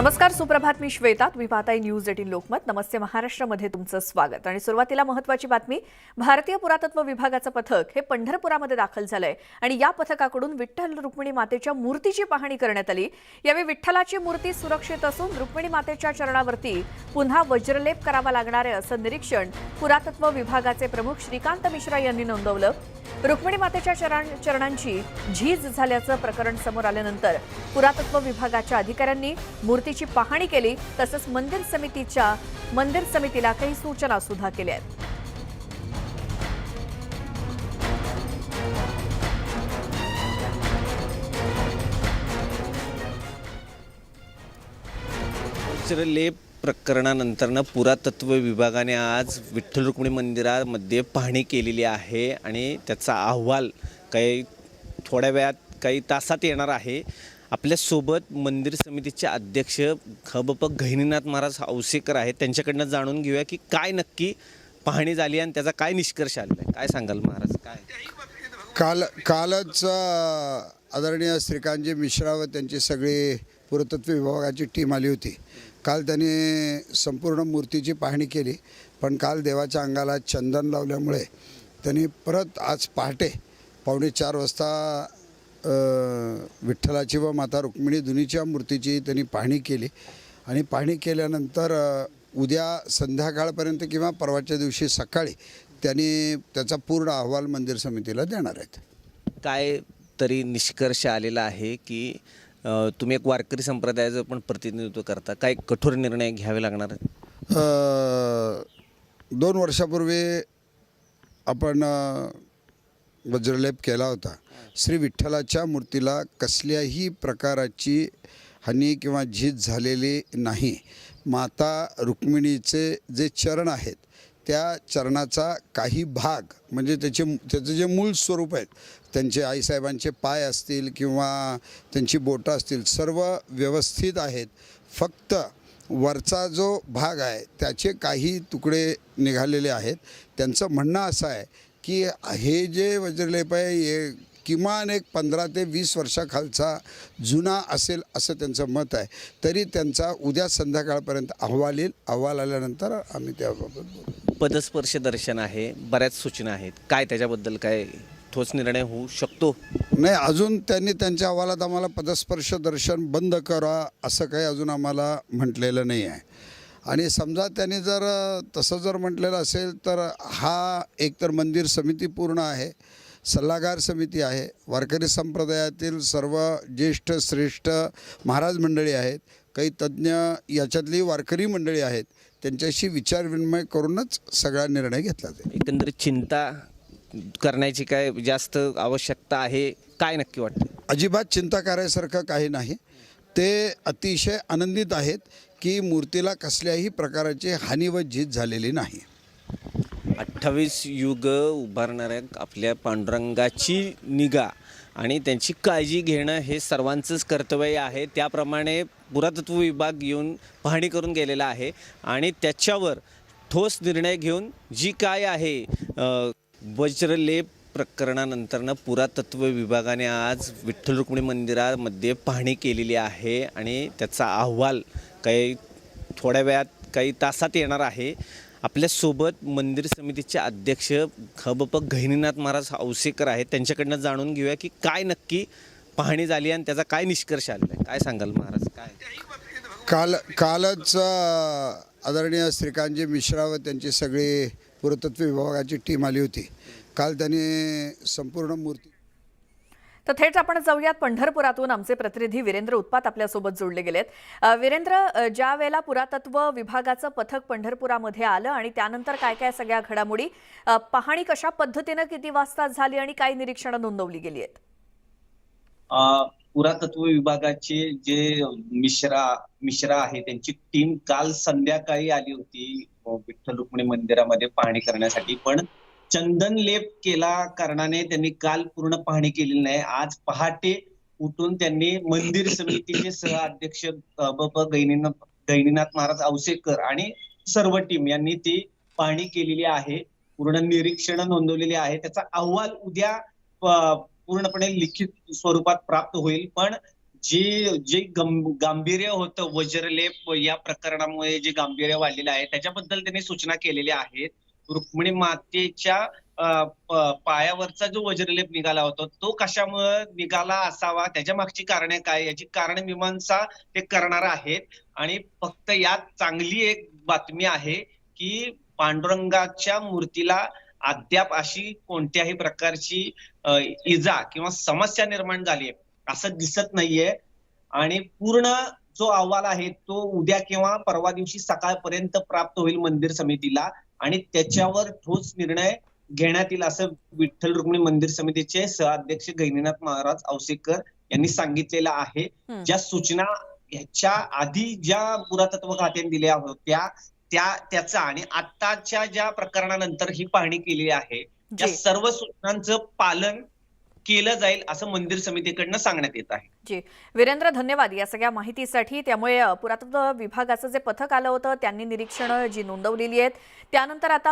नमस्कार सुप्रभात. मी श्वेता तुम्ही पाहताय न्यूज एटीन लोकमत. नमस्ते महाराष्ट्रामध्ये तुमचं स्वागत. आणि सुरुवातीला महत्वाची बातमी भारतीय पुरातत्व विभागाचं पथक हे पंढरपुरामध्ये दाखल झालंय. आणि या पथकाकडून विठ्ठल रुक्मिणी मातेच्या मूर्तीची पाहणी करण्यात आली. यावेळी विठ्ठलाची मूर्ती सुरक्षित असून रुक्मिणी मातेच्या चरणावरती पुन्हा वज्रलेप करावा लागणार आहे असं निरीक्षण पुरातत्व विभागाचे प्रमुख श्रीकांत मिश्रा यांनी नोंदवलं. रुक्मिणी मातेच्या चरण चरणांची झीज झाल्याचं प्रकरण समोर आल्यानंतर पुरातत्व विभागाच्या अधिकाऱ्यांनी मूर्तीची पाहणी केली तसंच मंदिर समितीच्या मंदिर समितीला काही सूचना सुद्धा केल्या आहेत. लेप प्रकरणानंतरनं पुरातत्व विभागाने आज विठ्ठल रुक्मिणी मंदिरामध्ये पाहणी केलेली आहे आणि त्याचा अहवाल काही थोड्या वेळात काही तासात येणार आहे. आपल्यासोबत मंदिर समितीचे अध्यक्ष खबप गहिनीनाथ महाराज औसेकर आहेत. त्यांच्याकडनं जाणून घेऊया की काय नक्की पाहणी झाली आणि त्याचा काय निष्कर्ष आलेला आहे. काय सांगाल महाराज? काय? काल कालच आदरणीय श्रीकांतजी मिश्रा व त्यांची सगळी पुरातत्व विभागाची टीम आली होती. काल त्यांनी संपूर्ण मूर्तीची पाहणी केली पण काल देवाच्या अंगाला चंदन लावल्यामुळे त्यांनी परत आज पहाटे पावणे चार वाजता विठ्ठलाची व माता रुक्मिणी दुनीच्या मूर्तीची त्यांनी पाहणी केली. आणि पाहणी केल्यानंतर उद्या संध्याकाळपर्यंत किंवा परवाच्या दिवशी सकाळी त्यांनी त्याचा पूर्ण अहवाल मंदिर समितीला देणार आहेत. काय तरी निष्कर्ष आलेला आहे की तुम्ही एक वारकरी संप्रदायाचं पण प्रतिनिधित्व करता. काय कठोर निर्णय घ्यावे लागणार? आहेत दोन वर्षापूर्वी आपण वज्रलेप केला होता. श्री विठ्ठलाच्या मूर्तीला कसल्याही प्रकाराची हानी किंवा झीज झालेली नाही. माता रुक्मिणीचे जे चरण आहेत त्या चरणाचा काही भाग म्हणजे त्याचे त्याचं जे मूळ स्वरूप आहेत त्यांचे आईसाहेबांचे पाय असतील किंवा त्यांची बोटं असतील सर्व व्यवस्थित आहेत. फक्त वरचा जो भाग आहे त्याचे काही तुकडे निघालेले आहेत. त्यांचं म्हणणं असं आहे की हे जे वज्रलेप आहे हे किमान एक पंधरा ते वीस वर्षाखालचा जुना असेल असं त्यांचं मत आहे. तरी त्यांचा उद्या संध्याकाळपर्यंत अहवाल येईल. अहवाल आल्यानंतर आम्ही त्याबाबत बोलू. पदस्पर्श दर्शन आहे बऱ्याच सूचना आहेत. काय त्याच्याबद्दल काय ठोस निर्णय होऊ शकतो? नाही अजून त्यांनी त्यांच्या अहवालात आम्हाला पदस्पर्श दर्शन बंद करा असं काही अजून आम्हाला म्हटलेलं नाही आहे. आणि समजा त्यांनी जर तसं जर म्हटलेलं असेल तर हा एकतर मंदिर समिती पूर्ण आहे सल्लागार समिती आहे वारकरी संप्रदायातील सर्व ज्येष्ठ श्रेष्ठ महाराज मंडळी आहेत काही तज्ज्ञ याच्यातली वारकरी मंडळी आहेत त्यांच्याशी विचारविनिमय करूनच सगळा निर्णय घेतला जाईल. एकंदरीत चिंता करण्याची काय जास्त आवश्यकता आहे काय नक्की वाटतं? अजिबात चिंता करायसारखं काही नाही. ते अतिशय आनंदित आहेत की मूर्तीला कसल्याही प्रकारची हानी व झीज झालेली नाही. अठ्ठावीस युग उभारणाऱ्या आपल्या पांडुरंगाची निगा आणि त्यांची काळजी घेणं हे सर्वांचंच कर्तव्य आहे. त्याप्रमाणे पुरातत्व विभाग येऊन पाहणी करून गेलेला आहे आणि त्याच्यावर ठोस निर्णय घेऊन जी काय आहे वज्रलेप प्रकरणानंतरनं पुरातत्व विभागाने आज विठ्ठल रुक्मिणी मंदिरामध्ये पाहणी केलेली आहे आणि त्याचा अहवाल काही थोड्या वेळात काही तासात येणार आहे. आपल्यासोबत मंदिर समितीचे अध्यक्ष खबप गहिनीनाथ महाराज औसेकर आहेत. त्यांच्याकडनं जाणून घेऊया की काय नक्की पाहणी झाली आणि त्याचा काय निष्कर्ष आलेला आहे. काय सांगाल महाराज? काय? काल कालच आदरणीय श्रीकांतजी मिश्रा व त्यांची सगळी पुरातत्व विभागाची टीम आली होती. काल त्यांनी संपूर्ण मूर्ती तर थेट आपण जाऊयात पंढरपुरातून. आमचे प्रतिनिधी वीरेंद्र उत्पात आपल्यासोबत जोडले गेलेत. वीरेंद्र ज्या वेळेला पुरातत्व विभागाचं पथक पंढरपुरामध्ये आलं आणि त्यानंतर काय काय सगळ्या घडामोडी पाहणी कशा पद्धतीनं किती वाजता झाली आणि काय निरीक्षणं नोंदवली गेली आहेत? पुरातत्व विभागाचे जे मिश्रा मिश्रा आहे त्यांची टीम काल संध्याकाळी आली होती विठ्ठल रुक्मिणी मंदिरामध्ये पाहणी करण्यासाठी. पण चंदन लेप केला कारणाने त्यांनी काल पूर्ण पाहणी केलेली नाही. आज पहाटे उठून त्यांनी मंदिर समितीचे सह अध्यक्ष गैनीनाथ महाराज औसेकर आणि सर्व टीम यांनी ती पाहणी केलेली आहे. पूर्ण निरीक्षण नोंदवलेली आहे. त्याचा अहवाल उद्या पूर्णपणे लिखित स्वरूपात प्राप्त होईल. पण जे जे गांभीर्य होतं वज्रलेप या प्रकरणामुळे जे गांभीर्य वाढलेलं आहे त्याच्याबद्दल त्यांनी सूचना केलेल्या आहेत. रुक्मिणी मातेच्या पायावरचा जो वज्रलेप निघाला होता तो कशामुळे निघाला असावा? त्याच्या मागची कारणे काय? याची कारण मीमांसा ते करणार आहेत. आणि फक्त यात चांगली एक बातमी आहे की पांडुरंगाच्या मूर्तीला अद्याप अशी कोणत्याही प्रकारची इजा किंवा समस्या निर्माण झाली असं दिसत नाहीये. आणि पूर्ण जो अहवाल आहे तो उद्या किंवा परवा दिवशी सकाळपर्यंत प्राप्त होईल मंदिर समितीला. आणि त्याच्यावर ठोस निर्णय घेण्यात येईल असं विठ्ठल रुक्मिणी मंदिर समितीचे सहअध्यक्ष गैनीनाथ महाराज औसेकर यांनी सांगितलेलं आहे. ज्या सूचना ह्याच्या आधी ज्या पुरातत्व खात्याने दिल्या होत्या त्या त्याचा आणि आताच्या ज्या प्रकरणानंतर ही पाहणी केली आहे या जी सर्व सूचनांचं पालन केलं जाईल असं मंदिर समितीकडनं सांगण्यात येत आहे. जी. वीरेंद्र धन्यवाद या सगळ्या माहितीसाठी. त्यामुळे पुरातत्व विभागाचं जे पथक आलं होतं त्यांनी निरीक्षणं जी नोंदवलेली आहेत. त्यानंतर आता